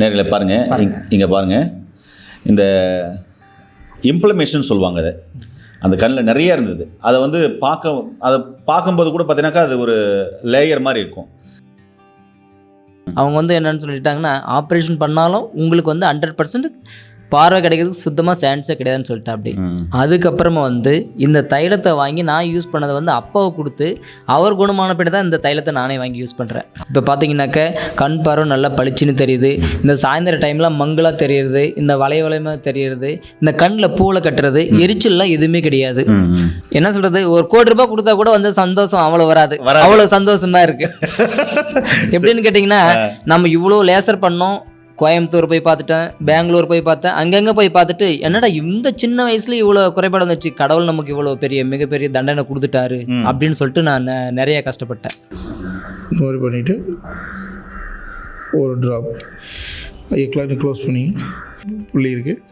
நேர்களை பாருங்கள் இங் இங்கே பாருங்கள் இந்த இம்ப்ளமேஷன் சொல்லுவாங்க அதை. அந்த கண்ணில் நிறைய இருந்தது. அதை வந்து பார்க்க அதை பார்க்கும்போது கூட பார்த்தீங்கன்னாக்கா அது ஒரு லேயர் மாதிரி இருக்கும். அவங்க வந்து என்னன்னு சொல்லிட்டாங்கன்னா ஆப்ரேஷன் பண்ணாலும் உங்களுக்கு வந்து ஹண்ட்ரட் பர்சன்ட் பார்வை கிடைக்கிறதுக்கு சுத்தமாக சான்ஸே கிடையாதுன்னு சொல்லிட்டு அப்படி. அதுக்கப்புறமா வந்து இந்த தைலத்தை வாங்கி நான் யூஸ் பண்ணதை வந்து அப்பாவை கொடுத்து அவர் குணமான பின்னாடி தான் இந்த தைலத்தை நானே வாங்கி யூஸ் பண்ணுறேன் இப்போ பார்த்தீங்கன்னாக்க கண் பார்வை நல்லா பளிச்சுன்னு தெரியுது. இந்த சாயந்தர டைமில் மங்கலாக தெரியுது. இந்த வளைய வளையமாக தெரியுது. இந்த கண்ணில் பூவில் கட்டுறது எரிச்சல்லாம் எதுவுமே கிடையாது. என்ன சொல்றது? ஒரு கோடி ரூபாய் கொடுத்தா கூட வந்து சந்தோஷம் அவ்வளோ வராது. அவ்வளோ சந்தோஷம் தான் இருக்கு. எப்படின்னு கேட்டிங்கன்னா நம்ம இவ்வளோ லேசர் பண்ணோம். கோயம்புத்தூர் போய் பார்த்துட்டேன் பெங்களூர் போய் பார்த்தேன் அங்கங்கே போய் பார்த்துட்டு என்னடா இந்த சின்ன வயசுல இவ்வளோ குறைபாடு வந்துச்சு கடவுள் நமக்கு இவ்வளோ பெரிய மிகப்பெரிய தண்டனை கொடுத்துட்டாரு அப்படின்னு சொல்லிட்டு நான் நிறைய கஷ்டப்பட்டேன். மாதிரி பண்ணிவிட்டு ஒரு ட்ராப் ஐயக்கில் க்ளோஸ் பண்ணி புள்ளி இருக்குது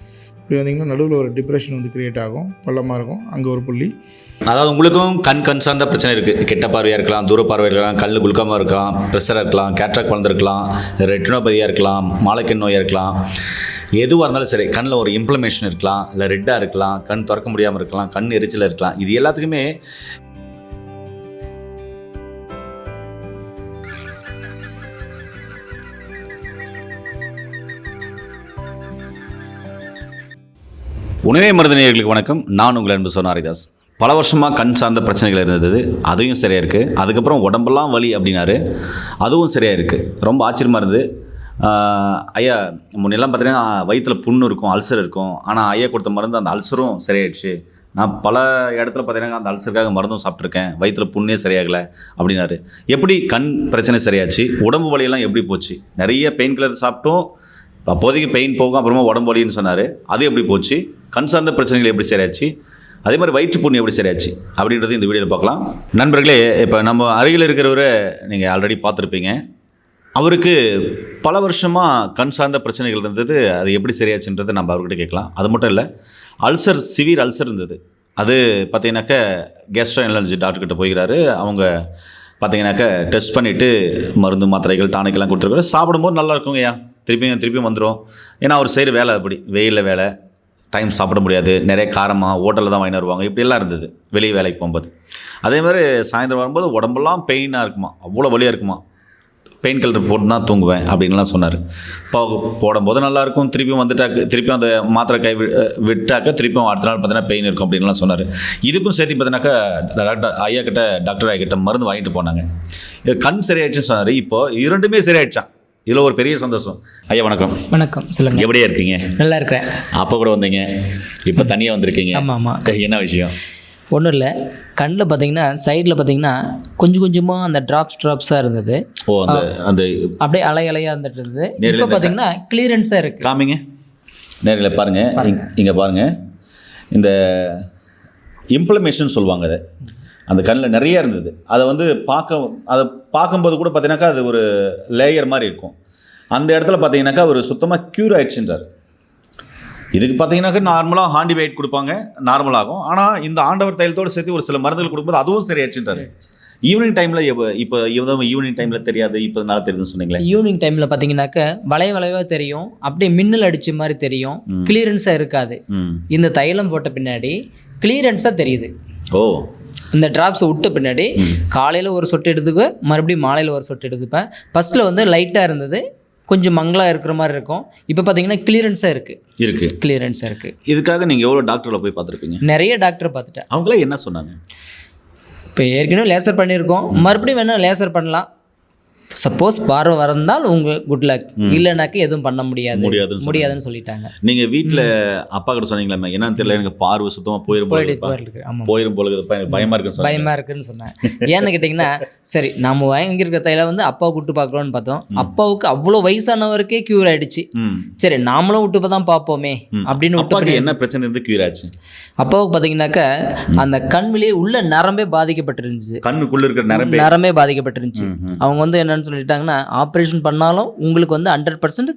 இப்படி வந்தீங்கன்னா நடுவில் ஒரு டிப்ரெஷன் வந்து க்ரியேட் ஆகும் பள்ளமாக இருக்கும். அங்கே ஒரு புள்ளி. அதாவது உங்களுக்கும் கண் கண் சார்ந்த பிரச்சனை இருக்குது கெட்ட பார்வையாக இருக்கலாம் தூர பார்வையாக இருக்கலாம் கல் குளுக்கமாக இருக்கலாம் ப்ரெஷராக இருக்கலாம் கேட்ராக் வளர்ந்துருக்கலாம் ரெட்டினோபதியாக இருக்கலாம் மாலைக்கண் நோயாக இருக்கலாம். எதுவாக இருந்தாலும் சரி கண்ணில் ஒரு இம்ப்ளமேஷன் இருக்கலாம் இல்லை ரெட்டாக இருக்கலாம் கண் திறக்க முடியாமல் இருக்கலாம் கண் எரிச்சல் இருக்கலாம். இது எல்லாத்துக்குமே உணவே மருந்தநேயர்களுக்கு வணக்கம். நான் உங்கள் அன்பு சோனாரிதாஸ். பல வருஷமாக கண் சார்ந்த பிரச்சனைகள் இருந்தது. அதையும் சரியாக இருக்குது அதுக்கப்புறம் உடம்பெல்லாம் வலி அப்படின்னாரு. அதுவும் சரியாக இருக்குது ரொம்ப ஆச்சரியமாக இருந்தது. ஐயா முன்னெல்லாம் பார்த்தீங்கன்னா வயிற்றில் புண்ணு இருக்கும் அல்சர் இருக்கும். ஆனால் ஐயா கொடுத்த மருந்து அந்த அல்சரும் சரியாயிடுச்சு. நான் பல இடத்துல பார்த்தீங்கன்னா அந்த அல்சருக்காக மருந்தும் சாப்பிட்ருக்கேன் வயிற்றில் புண்ணே சரியாகலை அப்படின்னாரு. எப்படி கண் பிரச்சனை சரியாச்சு? உடம்பு வலியெல்லாம் எப்படி போச்சு? நிறைய பெயின் கில்லர் சாப்பிட்டோம். அப்போதைக்கு பெயின் போகும் அப்புறமா உடம்பு வலின்னு சொன்னார். அது எப்படி போச்சு? கண் சார்ந்த பிரச்சனைகள் எப்படி சரியாச்சு அதே மாதிரி வயிற்று புண்ணு எப்படி சரியாச்சு அப்படின்றது இந்த வீடியோவில் பார்க்கலாம். நண்பர்களே இப்போ நம்ம அருகில் இருக்கிறவரை நீங்கள் ஆல்ரெடி பார்த்துருப்பீங்க. அவருக்கு பல வருஷமாக கண் சார்ந்த பிரச்சனைகள் இருந்தது. அது எப்படி சரியாச்சுன்றதை நம்ம அவர்கிட்ட கேட்கலாம். அது மட்டும் இல்லை அல்சர் சிவியர் அல்சர் இருந்தது. அது பார்த்தீங்கன்னாக்க கேஸ்ட்ரோ எனர்ஜி டாக்டர்கிட்ட போய்கிறாரு அவங்க பார்த்தீங்கன்னாக்க டெஸ்ட் பண்ணிவிட்டு மருந்து மாத்திரைகள் டானிக்கெல்லாம் கொடுத்துருக்காரு. சாப்பிடும்போது நல்லா இருக்குங்கய்யா. திருப்பியும் திருப்பியும் வந்துடும் ஏன்னா அவர் செய்கிற வேலை அப்படி. வெயிலில் வேலை டைம் சாப்பிட முடியாது. நிறைய காரமாக ஹோட்டலில் தான் வாங்கி வருவாங்க. இப்படியெல்லாம் இருந்தது. வெளியே வேலைக்கு போகும்போது. அதே மாதிரி சாயந்தரம் வரும்போது உடம்பெல்லாம் பெயினாக இருக்குமா? அவ்வளோ வலியாக இருக்குமா? பெயின் கில்லர் போட்டு தான் தூங்குவேன் அப்படின்லாம் சொன்னார். இப்போ போடும்போது நல்லாயிருக்கும் திருப்பியும் வந்துட்டாக்க திருப்பியும் அந்த மாத்திரை கை வி- விட்டாக்க திருப்பியும் அடுத்த நாள் பார்த்தீங்கன்னா பெயின் இருக்கும் அப்படின்லாம் சொன்னார். இதுக்கும் சேர்த்து பார்த்தீங்கன்னாக்கா டாக்டர் ஐயா கிட்ட டாக்டர் ஐயா கிட்ட மருந்து வாங்கிட்டு போனாங்க. கண் சரியாயிடுச்சுன்னு சொன்னார். இப்போ இரண்டுமே சரியாயிடுச்சான் இதில் ஒரு பெரிய சந்தோஷம். ஐயா வணக்கம். வணக்கம் சொல்லுங்க. எப்படியா இருக்கீங்க? நல்லா இருக்கிறேன் அப்போ கூட வந்தீங்க. இப்போ தனியாக வந்திருக்கீங்க. ஆமாம். ஆமாம் என்ன விஷயம்? ஒன்றும் இல்லை. கண்ணில் பார்த்தீங்கன்னா சைடில் பார்த்தீங்கன்னா கொஞ்சம் கொஞ்சமாக அந்த ட்ராப்ஸ் ட்ராப்ஸாக இருந்தது. ஓ அந்த அந்த அப்படியே அலை அலையாக இருந்துட்டு இருந்தது. இப்போ பார்த்தீங்கன்னா கிளியரன்ஸாக இருக்குது காமிங்க. நேரில் பாருங்கள் இங்கே பாருங்கள் இந்த இம்ப்ளமேஷன் சொல்லுவாங்க அதை. அந்த கண்ணில் நிறைய இருந்தது. அதை வந்து பார்க்க அதை பார்க்கும்போது கூட பார்த்தீங்கன்னாக்கா அது ஒரு லேயர் மாதிரி இருக்கும். அந்த இடத்துல பார்த்தீங்கன்னாக்கா அவர் சுத்தமாக க்யூர் ஆயிடுச்சுன்றார். இதுக்கு பார்த்தீங்கன்னாக்கா நார்மலாக ஹாண்டி வெயிட் கொடுப்பாங்க நார்மலாகும் ஆனால் இந்த ஆண்டவர் தைலத்தோடு சேர்த்து ஒரு சில மருந்துகள் கொடுக்கும்போது அதுவும் சரியாயிடுச்சுன்றார். ஈவினிங் டைமில் இப்போ இப்போ ஈவினிங் டைமில் தெரியாது இப்போ நல்லா தெரியுதுன்னு சொன்னீங்களே. ஈவினிங் டைமில் பார்த்தீங்கன்னாக்க வளைய வளைவாக தெரியும் அப்படியே மின்னல் அடிச்ச மாதிரி தெரியும். கிளியரன்ஸாக இருக்காது. இந்த தைலம் போட்ட பின்னாடி கிளியரன்ஸாக தெரியுது. ஓ. இந்த ட்ராப்ஸை விட்ட பின்னாடி காலையில் ஒரு சொட்டு எடுத்துக்குவேன் மறுபடியும் மாலையில் ஒரு சொட்டு எடுத்துப்பேன். ஃபஸ்ட்டில் வந்து லைட்டாக இருந்தது கொஞ்சம் மங்கலாக இருக்கிற மாதிரி இருக்கும். இப்போ பார்த்தீங்கன்னா கிளியரன்ஸாக இருக்குது இருக்குது கிளியரன்ஸாக இருக்குது இதுக்காக நீங்கள் எவ்வளோ டாக்டரில் போய் பார்த்துருப்பீங்க நிறைய டாக்டர் பார்த்துட்டேன் அவங்களே என்ன சொன்னாங்க? இப்போ ஏற்கனவே லேசர் பண்ணியிருக்கோம். மறுபடியும் வேணால் லேசர் பண்ணலாம். சப்போஸ் பார்வை வரந்தால் உங்கள் குட் லக் இல்லைனாக்க எதுவும் பண்ண முடியாது. முடியாதுன்னு முடியாதுன்னு சொல்லிட்டாங்க. நீங்கள் வீட்டில் அப்பா கிட்ட சொன்னீங்களா என்னன்னு தெரியல எனக்கு பார்வை சுத்தமாக. போயிருக்கு. ஆமாம் போயிரும் போல எனக்கு பயமா இருக்குன்னு சொன்னீங்க. பயமா இருக்குன்னு சொன்னேன். ஏன்னு கேட்டிங்கன்னா சரி நம்ம வாங்கியிருக்க தைல வந்து அப்பாவை கூட்டு பார்க்குறோன்னு பார்த்தோம். அப்பாவுக்கு அவ்வளோ வயசானவருக்கே க்யூர் ஆயிடுச்சு. சரி நாமளும் விட்டு தான் பார்ப்போமே. அப்படின்னு விட்டு என்ன பிரச்சனை இருந்து கியூர் ஆச்சு? அப்பாவுக்கு பார்த்தீங்கன்னாக்க அந்த கண் வெளியே உள்ள நரம்பே பாதிக்கப்பட்டிருந்துச்சு. கண்ணுக்குள்ள இருக்கிற நரம்பே. நரம்பே பாதிக்கப்பட்டிருந்துச்சு. அவங்க வந்து என்னன்னு சொல்லிட்டாங்கன்னா ஆப்ரேஷன் பண்ணாலும் உங்களுக்கு வந்து ஹண்ட்ரட் பர்சன்ட்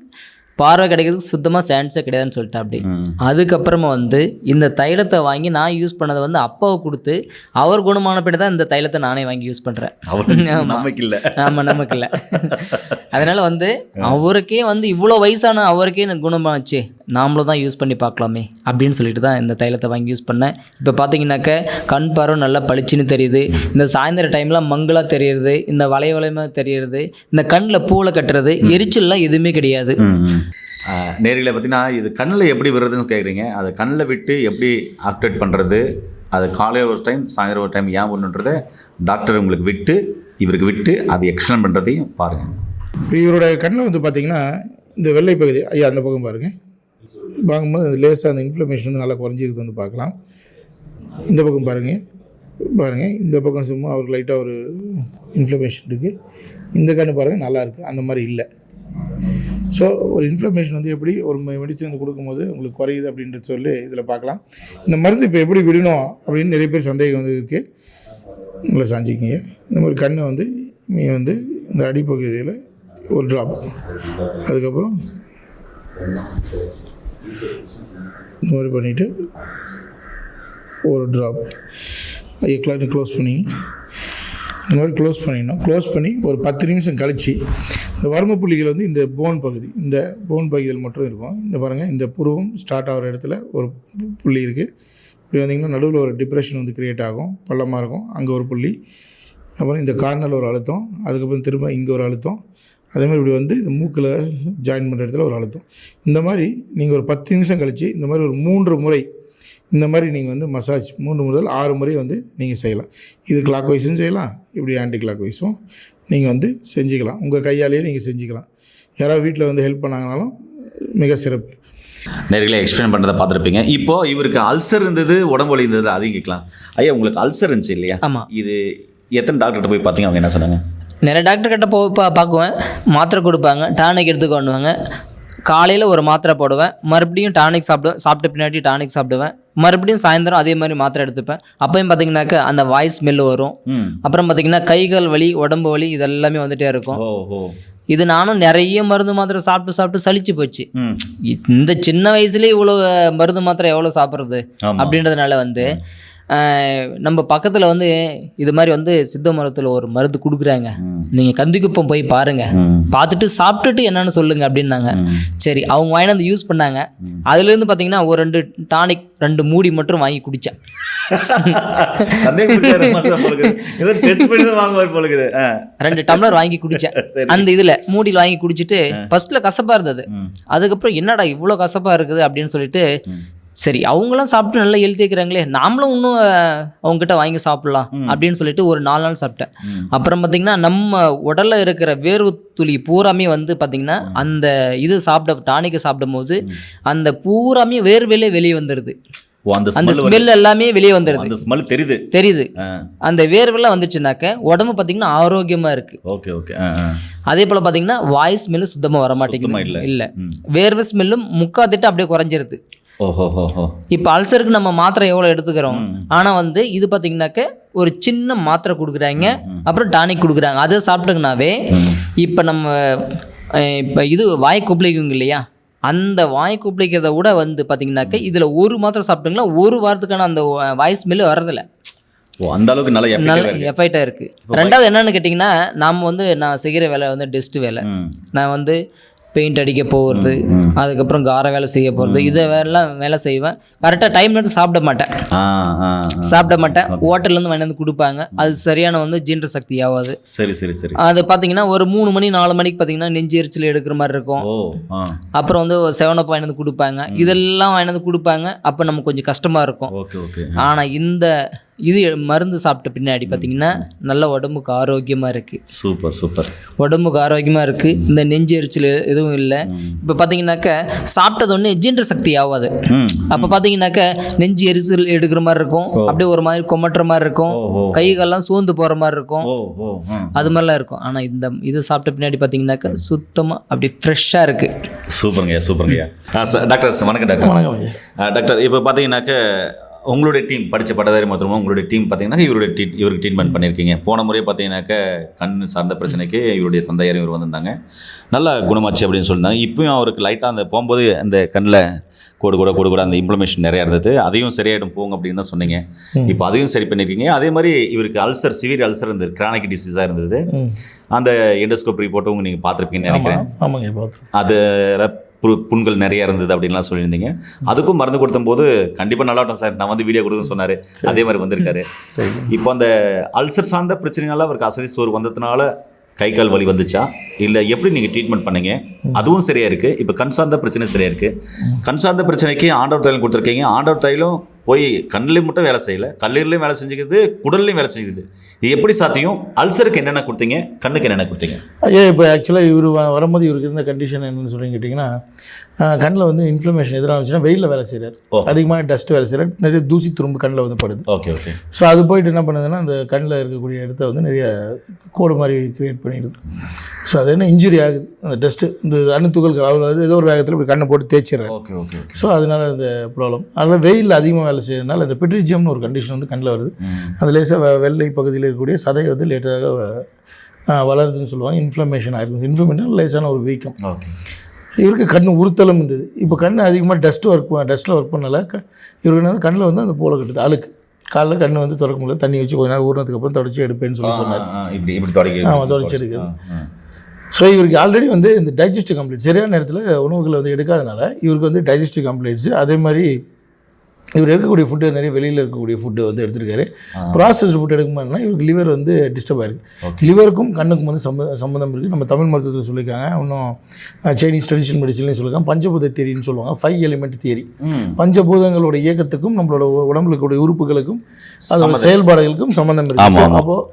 பார்வை கிடைக்கிறதுக்கு சுத்தமாக சான்ஸே கிடையாதுன்னு சொல்லிட்டு அப்படி. அதுக்கப்புறமா வந்து இந்த தைலத்தை வாங்கி நான் யூஸ் பண்ணதை வந்து அப்பாவை கொடுத்து அவர் குணமான பின்னாடி தான் இந்த தைலத்தை நானே வாங்கி யூஸ் பண்ணுறேன் நமக்கு இல்லை ஆமாம் நமக்கு இல்லை அதனால் வந்து அவருக்கே வந்து இவ்வளோ வயசான அவருக்கே எனக்கு குணமாச்சு. நாமளும் தான் யூஸ் பண்ணி பார்க்கலாமே அப்படின்னு சொல்லிட்டு தான் இந்த தைலத்தை வாங்கி யூஸ் பண்ணேன். இப்போ பார்த்தீங்கன்னாக்க கண் பார்வை நல்லா பளிச்சுன்னு தெரியுது. இந்த சாயந்தர டைமில் மங்கலாக தெரியுது இந்த வளைய வளையமாக தெரியுது இந்த கண்ணில் பூவில் கட்டுறது எரிச்சல்லாம் எதுவுமே கிடையாது. நேர்களை பார்த்தீங்கன்னா இது கண்ணில் எப்படி விடுறதுன்னு கேட்குறீங்க அதை கண்ணில் விட்டு எப்படி ஆக்டிவேட் பண்ணுறது அது காலையில் ஒரு டைம் சாயந்தரம் ஒரு டைம் ஏன் ஒன்றுன்றதை டாக்டர் உங்களுக்கு விட்டு இவருக்கு விட்டு அது எக்ஸ்பிளைன் பண்ணுறதையும் பாருங்கள் இப்போ இவரோட கண்ணில் வந்து பார்த்தீங்கன்னா இந்த வெள்ளை பகுதி ஐயா அந்த பக்கம் பாருங்கள் பார்க்கும்போது அந்த லேசாக அந்த இன்ஃப்ளமேஷன் வந்து நல்லா குறைஞ்சிருக்கு வந்து பார்க்கலாம். இந்த பக்கம் பாருங்கள் பாருங்கள் இந்த பக்கம் சும்மா அவருக்கு லைட்டாக ஒரு இன்ஃப்ளமேஷன் இருக்குது இந்த கண்ணு பாருங்கள் நல்லாயிருக்கு அந்த மாதிரி இல்லை. ஸோ ஒரு இன்ஃப்ளமேஷன் வந்து எப்படி ஒரு மெடிசன் வந்து கொடுக்கும்போது உங்களுக்கு குறையுது அப்படின்றது சொல்லி இதில் பார்க்கலாம். இந்த மருந்து இப்போ எப்படி விடணும் அப்படின்னு நிறைய பேர் சந்தேகம் வந்து இருக்குது உங்களை சாஞ்சிக்கிங்க இந்த மாதிரி கண்ணை வந்து நீ வந்து இந்த அடிப்பகுதியில் ஒரு ட்ராப் அதுக்கப்புறம் இந்த மாதிரி பண்ணிவிட்டு ஒரு ட்ராப் ஐயா க்ளோஸ் பண்ணி. இந்த மாதிரி க்ளோஸ் பண்ணிடணும் க்ளோஸ் பண்ணி ஒரு பத்து நிமிஷம் கழித்து இந்த வர்ம புள்ளிகள் வந்து இந்த போன் பகுதி இந்த போன் பகுதியில் மட்டும் இருக்கும். இந்த பாருங்கள் இந்த புருவம் ஸ்டார்ட் ஆகிற இடத்துல ஒரு புள்ளி இருக்குது இப்படி வந்தீங்கன்னா நடுவில் ஒரு டிப்ரெஷன் வந்து க்ரியேட் ஆகும். பள்ளமாக இருக்கும். அங்கே ஒரு புள்ளி. அப்புறம் இந்த கார்னரில் ஒரு அழுத்தம். அதுக்கப்புறம் திரும்ப இங்கே ஒரு அழுத்தம். அதே மாதிரி இப்படி வந்து இந்த மூக்கில் ஜாயின் பண்ணுற இடத்துல ஒரு அழுத்தம். இந்த மாதிரி நீங்கள் ஒரு பத்து நிமிஷம் கழித்து இந்த மாதிரி ஒரு மூன்று முறை இந்த மாதிரி நீங்கள் வந்து மசாஜ் மூன்று முதல் ஆறு முறை வந்து நீங்கள் செய்யலாம். இது கிளாக் வைஸும் செய்யலாம் இப்படி ஆன்டி கிளாக் வைஸும் நீங்கள் வந்து செஞ்சுக்கலாம். உங்கள் கையாலேயே நீங்கள் செஞ்சுக்கலாம். யாராவது வீட்டில் வந்து ஹெல்ப் பண்ணாங்கனாலும் மிக சிறப்பு. நேர்களே எக்ஸ்பிளைன் பண்ணுறதை பார்த்துருப்பீங்க. இப்போ இவருக்கு அல்சர் இருந்தது உடம்பு வலி இருந்தது அதையும் கேட்கலாம். ஐயா உங்களுக்கு அல்சர் இருந்துச்சு இல்லையா? ஆமாம் இது எத்தனை டாக்டர்கிட்ட போய் பார்த்தீங்க? அவங்க என்ன சொன்னாங்க? நிறைய டாக்டர் கிட்ட போ பா பார்க்குவேன். மாத்திரை கொடுப்பாங்க. டானிக் எடுத்துக்கொண்டுவாங்க காலையில் ஒரு மாத்திரை போடுவேன். மறுபடியும் டானிக் சாப்பிடுவேன் சாப்பிட்ட பின்னாடி டானிக் சாப்பிடுவேன். மறுபடியும் சாயந்தரம் அதே மாதிரி மாத்திரை எடுத்துப்பேன். அப்பயும் பார்த்தீங்கன்னாக்கா அந்த வாய்ஸ் ஸ்மெல் வரும். அப்புறம் பார்த்தீங்கன்னா கைகள் வலி உடம்பு வலி இதெல்லாமே வந்துட்டே இருக்கும். இது நானும் நிறைய மருந்து மாத்திரை சாப்பிட்டு சாப்பிட்டு சலிச்சு போச்சு. இந்த சின்ன வயசுலேயே இவ்வளோ மருந்து மாத்திரை எவ்வளோ சாப்பிட்றது. அப்படின்றதுனால வந்து நம்ம பக்கத்தில் வந்து இது மாதிரி வந்து சித்த மருத்துவத்தில் ஒரு மருந்து கொடுக்குறாங்க. நீங்கள் கந்திக்குப்பம் போய் பாருங்க. ம். பார்த்துட்டு சாப்பிட்டுட்டு என்னன்னு சொல்லுங்க அப்படின்னாங்க. சரி அவங்க வாங்கி வந்து யூஸ் பண்ணாங்க. அதுலேருந்து பார்த்தீங்கன்னா ஒரு ரெண்டு டானிக் ரெண்டு மூடி மட்டும் வாங்கி குடித்தேன். ரெண்டு டம்ளர் வாங்கி சரி. அந்த இதில் மூடியில் வாங்கி குடிச்சிட்டு ஃபர்ஸ்ட்ல கசப்பாக இருந்தது. அதுக்கப்புறம் என்னடா இவ்வளோ கசப்பாக இருக்குது அப்படின்னு சொல்லிட்டு சரி அவங்களாம் சாப்பிட்டு நல்லா ஹெல்த்தி இருக்கிறாங்களே நாமளும் இன்னும் அவங்ககிட்ட வாங்கி சாப்பிடலாம் அப்படின்னு சொல்லிட்டு ஒரு நாலு நாள் சாப்பிட்டேன். அப்புறம் பார்த்தீங்கன்னா நம்ம உடல்ல இருக்கிற வேர்வு துளி பூராமே வந்து பார்த்தீங்கன்னா அந்த இது சாப்பிட டானிக்கை சாப்பிடும் போது அந்த பூராமே வேர்வையிலே வெளியே வந்துடுது அந்த. ஸ்மெல் எல்லாமே வெளியே வந்துடுது அந்த ஸ்மெல் தெரியுது தெரியுது. அந்த வேர்வெல்லாம் வந்துச்சுனாக்க உடம்பு பார்த்தீங்கன்னா ஆரோக்கியமாக இருக்கு ஓகே ஓகே. அதே போல் பார்த்தீங்கன்னா வாய் ஸ்மெல்லு சுத்தமாக வர சுத்தமா இல்ல. மாட்டேங்குது இல்லை. வேர்வை ஸ்மெல்லும் முக்காத்திட்டு அப்படியே குறைஞ்சிருது இப்போ அல்சருக்கு நம்ம மாத்திரை எவ்வளோ எடுத்துக்கிறோம்? ஆனால் வந்து இது பார்த்தீங்கன்னாக்க ஒரு சின்ன மாத்திரை கொடுக்குறாங்க. அப்புறம் டானிக் கொடுக்குறாங்க. அதை சாப்பிட்டுங்கனாவே இப்போ நம்ம இப்போ இது வாய் குப்பிளிக்குங்க இல்லையா? அந்த வாய் குப்பிளிக்கிறத விட வந்து பார்த்தீங்கன்னாக்க இதில் ஒரு மாத்திரை சாப்பிட்டுங்களா? ஒரு வாரத்துக்கான அந்த வாய் ஸ்மெல்லு வர்றதில்ல. ஓ அந்த அளவுக்கு நல்ல எஃபெக்டாக இருக்குது ரெண்டாவது என்னன்னு கேட்டிங்கன்னா நாம் வந்து நான் செய்கிற வேலை வந்து டெஸ்ட் வேலை. நான் வந்து பெயிண்ட் அடிக்க போகிறது அதுக்கப்புறம் கார வேலை செய்ய போகிறது இதை வேலைலாம் வேலை செய்வேன். கரெக்டாக டைம் எடுத்து சாப்பிட மாட்டேன். சாப்பிட மாட்டேன். ஹோட்டல்லேருந்து வாங்கி வந்து கொடுப்பாங்க. அது சரியான வந்து ஜீரண சக்தி ஆகாது சரி சரி சரி. அது பார்த்தீங்கன்னா ஒரு மூணு மணி நாலு மணிக்கு பார்த்தீங்கன்னா நெஞ்சு எரிச்சல் எடுக்கிற மாதிரி இருக்கும். அப்புறம் வந்து செவன் அப் வாங்கி வந்து கொடுப்பாங்க. இதெல்லாம் வாங்கி வந்து கொடுப்பாங்க. அப்போ நமக்கு கொஞ்சம் கஷ்டமாக இருக்கும். ஆனால் இந்த இது மருந்து சாப்பிட்ட பின்னாடி பார்த்தீங்கன்னா நல்ல உடம்புக்கு ஆரோக்கியமாக இருக்குது சூப்பர் சூப்பர். உடம்புக்கு ஆரோக்கியமாக இருக்குது இந்த நெஞ்சு எரிச்சல் எதுவும் இல்லை. இப்போ பார்த்தீங்கன்னாக்க சாப்பிட்டது ஒன்று ஜீன்ற சக்தி ஆகாது அப்போ பார்த்தீங்கன்னாக்க நெஞ்சு எரிச்சல் எடுக்கிற மாதிரி இருக்கும். அப்படியே ஒரு மாதிரி கொமட்டுற மாதிரி இருக்கும். ஓ ஓ கை கால்லாம் சூழ்ந்து போகிற மாதிரி இருக்கும். அது மாதிரிலாம் இருக்கும். ஆனால் இந்த இது சாப்பிட்ட பின்னாடி பார்த்தீங்கன்னாக்க சுத்தமாக அப்படி ஃப்ரெஷ்ஷாக இருக்குது சூப்பருங்கய்யா சூப்பருங்கய்யா. ஆ சார் டாக்டர் சார் வணக்கம் டாக்டர். வணக்கம் டாக்டர் இப்போ பார்த்தீங்கன்னாக்க உங்களுடைய டீம் படித்த பட்டதாரி மருத்துவம் உங்களுடைய டீம் பார்த்தீங்கன்னா இவருடைய ட்ரீட் இவருக்கு ட்ரீட்மெண்ட் பண்ணியிருக்கீங்க. போன முறை பார்த்தீங்கன்னாக்க கண் சார்ந்த பிரச்சனைக்கு இவருடைய தந்தையார் இவர் வந்திருந்தாங்க. நல்லா குணமாச்சு அப்படின்னு சொல்லியிருந்தாங்க. இப்பயும் அவருக்கு லைட்டாக அந்த போகும்போது அந்த கண்ணில் கோடு கூட கோடு கூட அந்த இம்ப்ளமேஷன் நிறையா இருந்தது. அதையும் சரியாயிடும் போங்க அப்படின்னு தான் சொன்னீங்க. இப்போ அதையும் சரி பண்ணியிருக்கீங்க. அதே மாதிரி இவருக்கு அல்சர் சிவியர் அல்சர் இருந்தது. கிரானிக் டிசீஸாக இருந்தது. அந்த எண்டோஸ்கோப் ரிப்போர்ட்டும் நீங்கள் பார்த்துருப்பீங்கன்னு நினைக்கிறேன். ஆமாங்க அது புண்கள் நிறைய இருந்தது அப்படின்லாம் சொல்லியிருந்தீங்க. அதுக்கும் மருந்து கொடுத்தம்போது கண்டிப்பாக நல்லாட்டும் சார். நான் வந்து வீடியோ கொடுக்குன்னு சொன்னார். அதே மாதிரி வந்திருக்காரு. இப்போ அந்த அல்சர் சார்ந்த பிரச்சனைனால அவருக்கு அசதி சோறு வந்ததுனால கை கால் வலி வந்துச்சா? இல்லை எப்படி நீங்கள் ட்ரீட்மெண்ட் பண்ணீங்க? அதுவும் சரியாக இருக்குது இப்போ கண் சார்ந்த பிரச்சனை சரியாக இருக்குது கண் சார்ந்த பிரச்சனைக்கு ஆண்டவர் தைலம் கொடுத்துருக்கீங்க. ஆண்டவர் தைலம் போய் கண்ணிலையும் மட்டும் வேலை செய்யலை கல்லீரலையும் வேலை செஞ்சுக்குது குடல்லையும் வேலை செஞ்சுக்குது இது எப்படி சாத்தியம்? அல்சருக்கு என்னென்ன கொடுத்தீங்க? கண்ணுக்கு என்னென்ன கொடுத்தீங்க? ஐயா இப்போ ஆக்சுவலாக இவர் வரும்போது இவருக்கு இருந்த கண்டிஷன் என்னென்னு சொல்லி கேட்டிங்கன்னா கண்ணில் வந்து இன்ஃப்ளமேஷன் எதிராக இருந்துச்சுன்னா வெயிலில் வேலை செய்கிறார். அதிகமாக டஸ்ட் வேலை செய்கிறார் நிறைய தூசி துரும்பு கண்ணில் வந்து படுது. Okay okay. ஸோ அது போயிட்டு என்ன பண்ணுதுன்னா அந்த கண்ணில் இருக்கக்கூடிய இடத்த வந்து நிறைய கோடு மாதிரி கிரியேட் பண்ணிடுது. ஸோ அது என்ன இன்ஜுரி ஆகுது. அந்த டஸ்ட்டு இந்த அணுத்துகள்கள் அவ்வளோ ஏதோ ஒரு வேகத்தில் இப்படி கண்ணை போட்டு தேய்ச்சிடுறாரு ஓகே ஓகே ஸோ அதனால இந்த ப்ராப்ளம் அதனால் வெயிலில் அதிகமாக வேலை செய்யறதுனால இந்த பெட்ரிஜியம்னு ஒரு கண்டிஷன் வந்து கண்ணில் வருது. அந்த லேசாக வெள்ளை பகுதியில் இருக்கக்கூடிய சதை வந்து லேட்டாக வளருதுன்னு சொல்லுவாங்க. இன்ஃப்ளமேஷன் ஆயிருக்கும் இன்ஃப்ளமேஷன் லேசான ஒரு வீக்கம். ஓகே. இவருக்கு கண் உறுத்தலும் இருந்தது. இப்போ கண் அதிகமாக டஸ்ட் ஒர்க் டஸ்ட்டில் ஒர்க் பண்ணல க இவருக்கு என்ன கண்ணில் வந்து அந்த போல கட்டுது அழுக்கு. காலைல கண் வந்து திறக்க முடியல தண்ணி வச்சு கொஞ்ச நேரம் ஊறினதுக்கு அப்புறம் தொடச்சி எடுப்பேன்னு சொல்லி சொன்னார். இப்படி இப்படி தொடங்கி ஆமாம் தொடச்சி எடுக்குது. ஸோ இவருக்கு ஆல்ரெடி வந்து இந்த டைஜஸ்டிவ் கம்ப்ளைண்ட் சரியான நேரத்தில் உணவுகளை வந்து எடுக்காதனால இவருக்கு வந்து டைஜஸ்டிவ் கம்ப்ளைண்ட்ஸு அதே மாதிரி இவர் இருக்கக்கூடிய ஃபுட்டு நிறைய வெளியில் இருக்கக்கூடிய ஃபுட்டு வந்து எடுத்திருக்காரு. ப்ராசஸ்டு ஃபுட் எடுக்கும்போதுனா இவருக்கு லிவர் வந்து டிஸ்டர்ப் ஆயிருக்கு. லிவருக்கும் கண்ணுக்கும் வந்து சம்ம சம்மந்தம் இருக்குது நம்ம தமிழ் மருத்துவத்தில் சொல்லியிருக்காங்க. இன்னும் சைனீஸ் ட்ரெடிஷனல் மெடிசன்லையும் சொல்லியிருக்காங்க. பஞ்சபூத தியரின்னு சொல்லுவாங்க. ஃபைவ் எலிமெண்ட் தியரி ம். பஞ்சபூதங்களோட இயக்கத்துக்கும் நம்மளோட உடம்புல இருக்கக்கூடிய உறுப்புகளுக்கும் அதோட செயல்பாடுகளுக்கும் சம்மந்தம் இருக்குது. அப்போது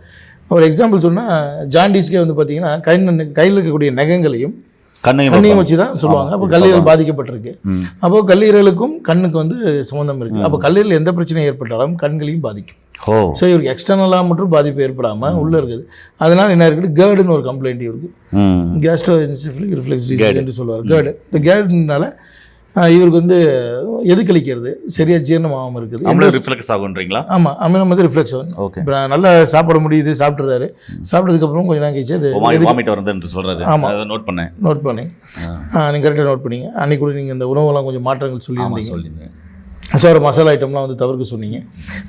ஒரு எக்ஸாம்பிள் சொன்னால் ஜாண்டிஸ்க்கே வந்து பார்த்தீங்கன்னா கை கையில் இருக்கக்கூடிய நகங்களையும் கண்ணையும் கண்ணையும் வச்சு தான் சொல்லுவாங்க. அப்போ கல்லீரல் பாதிக்கப்பட்டிருக்கு. அப்போ கல்லீரலுக்கும் கண்ணுக்கு வந்து சம்மந்தம் இருக்குது அப்போ கல்லீரல் எந்த பிரச்சனை ஏற்பட்டாலும் கண்களையும் பாதிக்கும். ஸோ இவருக்கு எக்ஸ்டர்னலாக மட்டும் பாதிப்பு ஏற்படாமல் உள்ளே இருக்குது. அதனால் என்ன இருக்குது? கேர்டுன்னு ஒரு கம்ப்ளைண்ட் இவருக்கு கேஸ்ட்ரோ என்சிஃபிலிக் ரிஃப்ளெக்ஸ் டிசீஸ் என்று சொல்லுவார். கேர்டு இந்த கேர்டுனால இவருக்கு வந்து எதுக்களிக்கிறது சரியாக ஜீரணம் ஆகாமல் இருக்குது. நம்மளும் ரிஃப்ளெக்ஸ் ஆகுன்றீங்களா ஆமாம் அமிலம் வந்து ரிஃப்ளெக்ஸ் ஆகும். ஓகே. இப்போ நல்லா சாப்பிட முடியுது சாப்பிட்றாரு சாப்பிட்டதுக்கப்புறம் கொஞ்ச நேரம் கழிச்சு அது வாமிட் வருதுன்னு சொல்றாரு. ஆமா. அதை நோட் பண்ணேன். நோட் பண்ணி நீங்கள் கரெக்டாக நோட் பண்ணீங்க. அன்றைக்கி கூட நீங்கள் இந்த உணவெல்லாம் கொஞ்சம் மாற்றங்கள் சொல்லியிருந்தீங்க. சொல்லிங்க ஸோ ஒரு மசாலா ஐட்டம்லாம் வந்து தவிர்க்க சொன்னீங்க.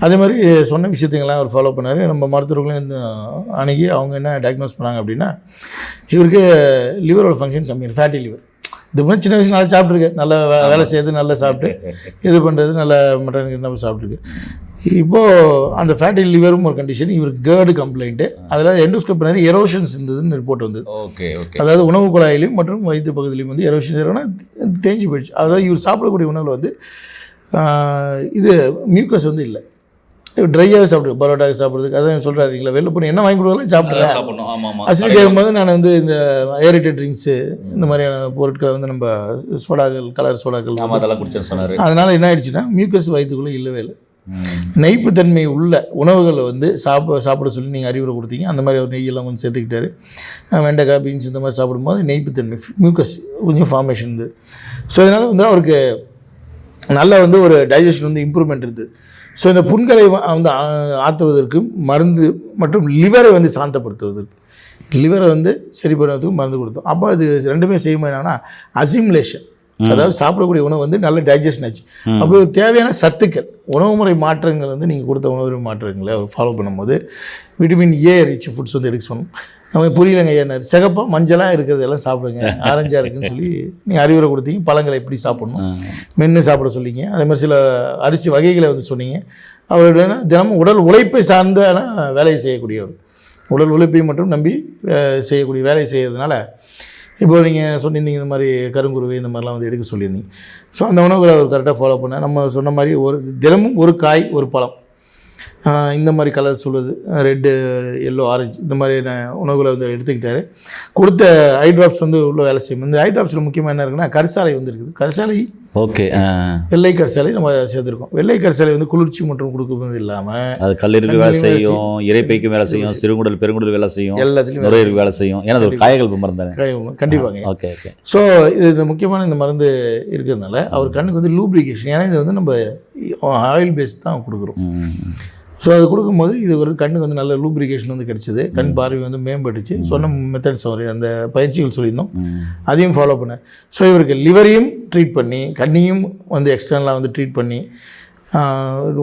அதே மாதிரி சொன்ன விஷயத்தைங்கெல்லாம் அவர் ஃபாலோ பண்ணார். நம்ம மருத்துவர்களும் அணுகி அவங்க என்ன டயக்னோஸ் பண்ணாங்க அப்படின்னா இவருக்கு லிவரோட ஃபங்க்ஷன் கம்மி ஃபேட்டி லிவர் இது மாதிரி சின்ன வயசு நல்லா சாப்பிட்ருக்கு நல்ல வேலை செய்யுது நல்லா சாப்பிட்டு இது பண்ணுறது நல்ல மட்டன் என்ன சாப்பிட்ருக்கு இப்போது அந்த ஃபேட்டி லிவரும் ஒரு கண்டிஷன் இவருக்கு கேர்டு கம்ப்ளைண்ட்டு அதில் எண்டோஸ்கோப் நிறைய எரோஷன்ஸ் இருந்ததுன்னு ரிப்போர்ட் வந்தது. ஓகே ஓகே அதாவது உணவு குழாயிலையும் மற்றும் வயிற்று பகுதியிலையும் வந்து எரோஷன் ஏறோனா தேஞ்சு போயிடுச்சு. அதாவது இவர் சாப்பிடக்கூடிய உணவில் வந்து இது மியூக்கஸ் வந்து இல்லை. ட்ரையாகவே சாப்பிடுது பரோட்டா சாப்பிட்றதுக்கு. அதான் சொல்கிறாருங்களா வெளில போய் என்ன வாங்கி கொடுக்கலாம் சாப்பிட்றேன் சாப்பிடணும். ஆமா ஆமா. அசிடிட்டி ஆகும்போது நான் வந்து இந்த ஏரிட்டட் ட்ரிங்க்ஸு இந்த மாதிரியான பொருட்களை வந்து நம்ம சோடாக்கள் கலர் சோடாக்கள் ஆமா அதெல்லாம் குடிச்சேன்னு சொன்னாரு. அதனால் என்ன ஆயிடுச்சுன்னா மியூக்கஸ் வயிற்றுக்குள்ளே இல்லவே இல்லை. நெய்ப்புத்தன்மை உள்ள உணவுகளை வந்து சாப்பிட சாப்பிட சொல்லி நீங்கள் அறிவுரை கொடுத்தீங்க. அந்த மாதிரி அவர் நெய்யெல்லாம் கொஞ்சம் சேர்த்துக்கிட்டாரு. வெண்டைக்காய் பீன்ஸ் இந்த மாதிரி சாப்பிடும்போது நெய்ப்புத்தன்மை மியூக்கஸ் கொஞ்சம் ஃபார்மேஷன் இருந்தது ஸோ அதனால் வந்து அவருக்கு நல்ல வந்து ஒரு டைஜஷன் வந்து இம்ப்ரூவ்மெண்ட் இருக்குது. ஸோ இந்த புண்களை வந்து ஆ- ஆற்றுவதற்கும் மருந்து மற்றும் லிவரை வந்து சாந்தப்படுத்துவதற்கு. லிவரை வந்து சரி பண்ணுறதுக்கு மருந்து கொடுத்தோம். அப்போ அது ரெண்டுமே செய்யும்போது என்னன்னா அசிமுலேஷன். அதாவது சாப்பிடக்கூடிய உணவு வந்து நல்ல டைஜஷன் ஆச்சு. அப்போ தேவையான சத்துக்கள். உணவு முறை மாற்றங்கள் வந்து நீங்கள் கொடுத்த உணவு முறை மாற்றங்களை ஃபாலோ பண்ணும்போது விட்டமின் ஏ ரிச் ஃபுட்ஸ் வந்து எடுக்க சொன்னோம். நமக்கு புரியலங்க ஏன்னாரு சிகப்பாக மஞ்சளாக இருக்கிறதெல்லாம் சாப்பிடுங்க. ஆரஞ்சாக இருக்குன்னு சொல்லி நீங்கள் அறிவுரை கொடுத்தீங்க. பழங்களை எப்படி சாப்பிடணும்? மென்று சாப்பிட சொன்னீங்க. அதே மாதிரி சில அரிசி வகைகளை வந்து சொன்னீங்க. அவர் எப்படின்னா தினமும் உடல் உழைப்பை சார்ந்த வேலையை செய்யக்கூடியவர். உடல் உழைப்பை மட்டும் நம்பி செய்யக்கூடிய வேலையை செய்யறதுனால இப்போ நீங்கள் சொல்லியிருந்தீங்க இந்த மாதிரி கருங்குருவை இந்த மாதிரிலாம் வந்து எடுக்க சொல்லியிருந்தீங்க. ஸோ அந்த உணவுகளை அவர் கரெக்டாக ஃபாலோ பண்ண நம்ம சொன்ன மாதிரி ஒரு தினமும் ஒரு காய் ஒரு பழம். இந்த மாதிரி கலர் சொல்லுது ரெட்டு எல்லோ ஆரஞ்சு இந்த மாதிரி உணவுகளை வந்து எடுத்துக்கிட்டாரு. கொடுத்த ஐ ட்ராப்ஸ் வந்து உள்ள வேலை செய்யும். இந்த ஐ ட்ராப்ஸில் முக்கியமாக என்ன இருக்குன்னா கரிசாலை வந்து இருக்குது. கரிசாலை ஓகே வெள்ளை கரிசாலை நம்ம சேர்த்துருக்கோம். வெள்ளை கரிசாலை வந்து குளிர்ச்சி மற்றும் கொடுக்குறது இல்லாமல் அது கல்லீரலுக்கு வேலை செய்யும் இறைப்பைக்கு வேலை செய்யும் சிறுகுடல் பெருங்குடல் வேலை செய்யும் எல்லாத்துலேயும் நுரையீரல் வேலை செய்யும். ஏன்னா அது ஒரு காயகல்ப மருந்து தானே? கண்டிப்பாங்க. Okay okay. ஸோ இது இந்த முக்கியமான இந்த மருந்து இருக்கிறதுனால அவர் கண்ணுக்கு வந்து லூப்ரிகேஷன் ஏன்னா இது வந்து நம்ம ஆயில் பேஸ் தான் கொடுக்குறோம். ஸோ அது கொடுக்கும்போது இது ஒரு கண்ணுக்கு வந்து நல்ல லூப்ரிகேஷன் வந்து கிடைச்சிது. கண் பார்வை வந்து மேம்பட்டுச்சு. சொன்ன மெத்தட்ஸ் அவர் அந்த பயிற்சிகள் சொல்லியிருந்தோம். அதையும் ஃபாலோ பண்ணேன். ஸோ இவருக்கு லிவரையும் ட்ரீட் பண்ணி கண்ணையும் வந்து எக்ஸ்டர்னலாக வந்து ட்ரீட் பண்ணி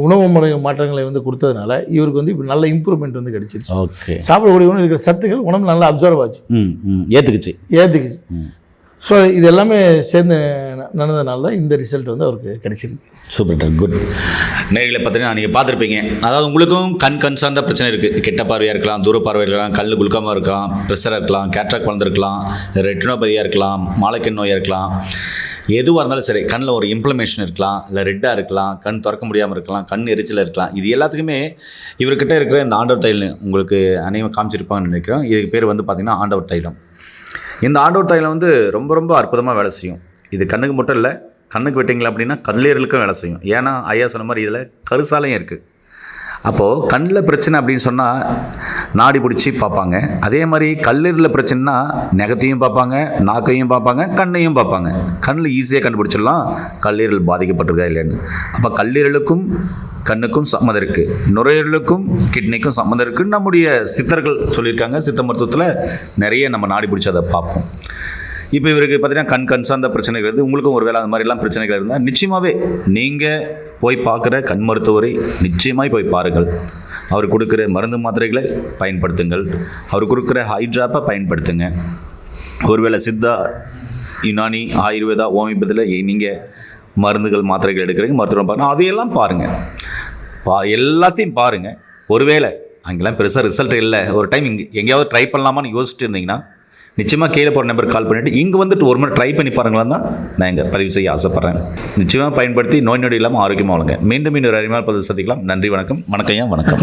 உணவு முறை மாற்றங்களை வந்து கொடுத்ததுனால இவருக்கு வந்து இப்போ நல்ல இம்ப்ரூவ்மெண்ட் வந்து கிடைச்சிருச்சு. ஓகே சாப்பிடக்கூடிய உணவு இருக்கிற சத்துக்கள் உடம்பு நல்லா அப்சர்வ் ஆச்சு. ஏற்றுக்குச்சு ஏற்றுக்குச்சு ஸோ இது எல்லாமே சேர்ந்து நடந்ததுனால தான் இந்த ரிசல்ட் வந்து அவருக்கு கிடைச்சிருக்கு. சூப்பர் டாக்டர் குட் நேரில் பார்த்தீங்கன்னா நீங்கள் பார்த்துருப்பீங்க. அதாவது உங்களுக்கும் கண் கண் சார்ந்த பிரச்சனை இருக்குது கெட்ட பார்வையாக இருக்கலாம் தூர பார்வையாக இருக்கலாம் கல் குளுக்கமாக இருக்கலாம் ப்ரெஷராக இருக்கலாம் கேட்ராக் வளர்ந்துருக்கலாம் ரெட்டினோபதியாக இருக்கலாம் மாலைக்கண் நோயாக இருக்கலாம். எதுவாக இருந்தாலும் சரி கண்ணில் ஒரு இம்ப்ளமேஷன் இருக்கலாம் இல்லை ரெட்டாக இருக்கலாம் கண் திறக்க முடியாமல் இருக்கலாம் கண் எரிச்சல் இருக்கலாம். இது எல்லாத்துக்குமே இவர்கிட்ட இருக்கிற இந்த ஆண்டவர் தைலம் உங்களுக்கு அனைவரும் காமிச்சிருப்பாங்கன்னு நினைக்கிறோம் இதுக்கு பேர் வந்து பார்த்திங்கன்னா ஆண்டவர் தைலம். இந்த ஆண்டவர் தைலம் வந்து ரொம்ப ரொம்ப அற்புதமாக வேலை செய்யும். இது கண்ணுக்கு மட்டும் இல்லை கண்ணுக்கு விட்டிங்களா அப்படின்னா கல்லீரலுக்கும் வேலை செய்யும். ஏன்னா ஐயா சொன்ன மாதிரி இதில் கருசாலையும் இருக்குது அப்போது கண்ணில் பிரச்சனை அப்படின்னு சொன்னால் நாடி பிடிச்சி பார்ப்பாங்க. அதே மாதிரி கல்லீரலில் பிரச்சனைனா நெகத்தையும் பார்ப்பாங்க நாக்கையும் பார்ப்பாங்க கண்ணையும் பார்ப்பாங்க. கண்ணில் ஈஸியாக கண்டுபிடிச்சிடலாம். கல்லீரல் பாதிக்கப்பட்டிருக்கா இல்லைன்னு அப்போ கல்லீரலுக்கும் கண்ணுக்கும் சம்மந்தம் இருக்குது நுரையீரலுக்கும் கிட்னிக்கும் சம்மந்தம் இருக்குன்னு நம்முடைய சித்தர்கள் சொல்லியிருக்காங்க. சித்த மருத்துவத்தில் நிறைய நம்ம நாடி பிடிச்சி அதை பார்ப்போம். இப்போ இவருக்கு பார்த்தீங்கன்னா கண் கண் சார்ந்த பிரச்சனைகள் இருந்து உங்களுக்கும் ஒரு வேலை அந்த மாதிரிலாம் பிரச்சனைகள் இருந்தால் நிச்சயமாகவே நீங்கள் போய் பார்க்குற கண் மருத்துவரை நிச்சயமாய் போய் பாருங்கள். அவர் கொடுக்குற மருந்து மாத்திரைகளை பயன்படுத்துங்கள். அவர் கொடுக்குற ஹைட்ராப்பை பயன்படுத்துங்க. ஒருவேளை சித்தா யுனானி ஆயுர்வேதா ஹோமியோபதியில் நீங்கள் மருந்துகள் மாத்திரைகள் எடுக்கிறீங்க மருத்துவம் பாருங்கள் அதையெல்லாம் பாருங்கள் பா எல்லாத்தையும் பாருங்கள் ஒருவேளை அங்கெல்லாம் பெருசாக ரிசல்ட் இல்லை. ஒரு டைம் இங்கே எங்கேயாவது ட்ரை பண்ணலாமான்னு யோசிச்சுட்டு இருந்தீங்கன்னா நிச்சயமாக கீழே போகிற நம்பர் கால் பண்ணிவிட்டு இங்கே வந்துட்டு ஒரு முறை ட்ரை பண்ணி பாருங்களான் தான் நான் இங்கே பதிவு செய்ய ஆசைப்பட்றேன். நிச்சயமாக பயன்படுத்தி நோய் நொடி இல்லாமல் ஆரோக்கியமாக வாழுங்க. மீண்டும் இன்னொரு அறிமுக பதிவு சந்திக்கலாம். நன்றி வணக்கம். வணக்கம் ஐயா வணக்கம்.